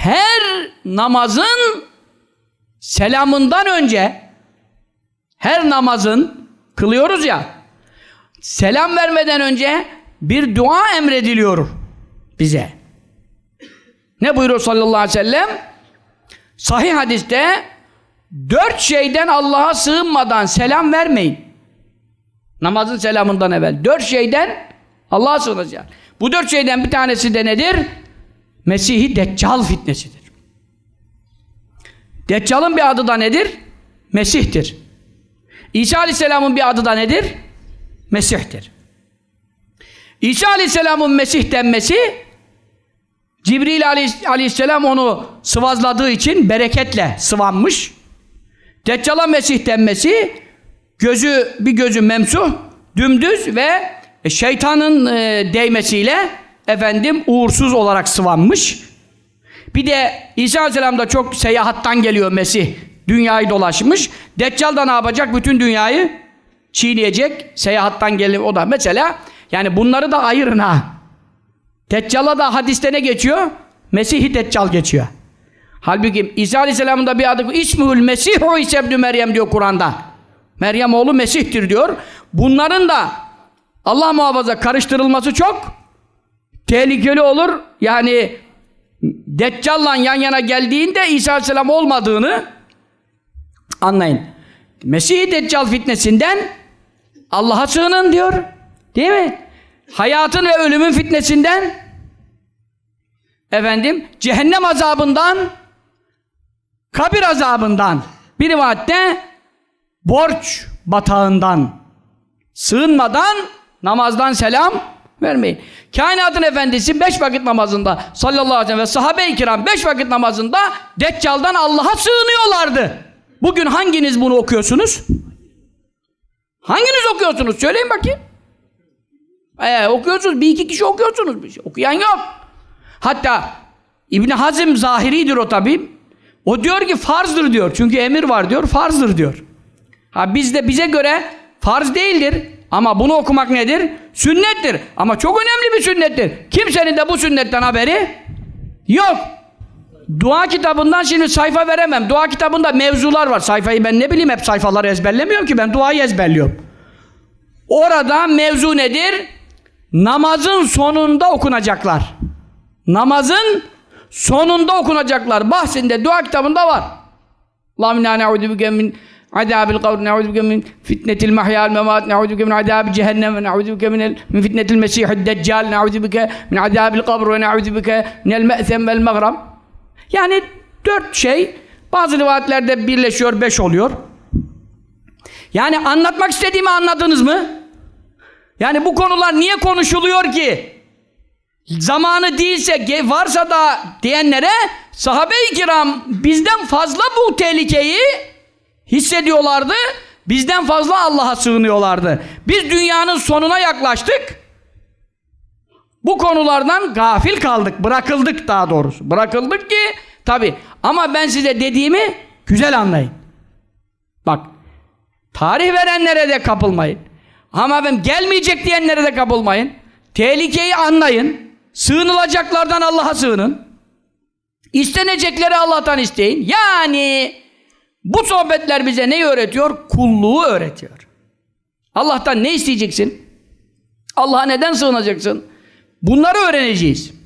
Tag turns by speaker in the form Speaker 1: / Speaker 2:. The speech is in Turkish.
Speaker 1: her namazın selamından önce her namazın kılıyoruz ya selam vermeden önce bir dua emrediliyor bize. Ne buyuruyor sallallahu aleyhi ve sellem? Sahih hadiste dört şeyden Allah'a sığınmadan selam vermeyin. Namazın selamından evvel. Dört şeyden Allah'a sığınacak. Bu dört şeyden bir tanesi de nedir? Mesih-i Deccal fitnesidir. Deccal'ın bir adı da nedir? Mesih'tir. İsa Aleyhisselam'ın bir adı da nedir? Mesih'tir. İsa Aleyhisselam'ın Mesih denmesi Cibril Aleyhisselam onu sıvazladığı için bereketle sıvanmış. Deccal'a Mesih denmesi gözü bir gözü memsuh, dümdüz ve şeytanın e, değmesiyle efendim uğursuz olarak sıvanmış. Bir de İsa Aleyhisselam da çok seyahattan geliyor Mesih. Dünyayı dolaşmış. Deccal da ne yapacak? Bütün dünyayı çiğneyecek. Seyahattan geliyor o da. Mesela yani bunları da ayırın ha. Deccal'a da hadiste ne geçiyor? Mesih-i Deccal geçiyor. Halbuki İsa Aleyhisselam'ın da bir adı İsmihül Mesih o İsa ibn Meryem diyor Kur'an'da. Meryem oğlu Mesih'tir diyor. Bunların da Allah muhafaza karıştırılması çok tehlikeli olur. Yani Deccal'la yan yana geldiğinde İsa Aleyhisselam olmadığını anlayın. Mesih-i Deccal fitnesinden Allah'a sığının diyor. Değil mi? Hayatın ve ölümün fitnesinden efendim cehennem azabından kabir azabından bir rivayette borç batağından sığınmadan namazdan selam vermeyin. Kainatın efendisi beş vakit namazında sallallahu aleyhi ve sahabe-i kiram beş vakit namazında Deccal'dan Allah'a sığınıyorlardı. Bugün hanginiz bunu okuyorsunuz? Hanginiz okuyorsunuz? Söyleyin bakayım. Ee, okuyorsunuz. Bir iki kişi okuyorsunuz. Bir şey. Okuyan yok. Hatta İbni Hazim zahiridir o tabi. O diyor ki farzdır diyor. Çünkü emir var diyor. Farzdır diyor. Ha bizde bize göre farz değildir. Ama bunu okumak nedir? Sünnettir. Ama çok önemli bir sünnettir. Kimsenin de bu sünnetten haberi yok. Dua kitabından şimdi sayfa veremem. Dua kitabında mevzular var. Sayfayı ben ne bileyim hep sayfaları ezberlemiyorum ki. Ben duayı ezberliyorum. Orada mevzu nedir? Namazın sonunda okunacaklar. Namazın sonunda okunacaklar. Bahsinde dua kitabında var. İnna ne'udu bike min bike min fitnetil mahyal memat, ne'udu bike min azabi cehennem ve ne'udu bike min, min fitnetil mesihid deccal, ne'udu bike min azabil kavr ve ne'udu bike minel me'sem vel mağram. Yani dört şey bazı rivayetlerde birleşiyor, beş oluyor. Yani anlatmak istediğimi anladınız mı? Yani bu konular niye konuşuluyor ki? Zamanı değilse, varsa da diyenlere sahabe-i kiram bizden fazla bu tehlikeyi hissediyorlardı. Bizden fazla Allah'a sığınıyorlardı. Biz dünyanın sonuna yaklaştık. Bu konulardan gafil kaldık, bırakıldık daha doğrusu. Bırakıldık ki tabi ama ben size dediğimi güzel anlayın. Bak tarih verenlere de kapılmayın. Ama ben gelmeyecek diyenlere de kapılmayın. Tehlikeyi anlayın. Sığınılacaklardan Allah'a sığının. İstenecekleri Allah'tan isteyin. Yani bu sohbetler bize neyi öğretiyor? Kulluğu öğretiyor. Allah'tan ne isteyeceksin? Allah'a neden sığınacaksın? Bunları öğreneceğiz.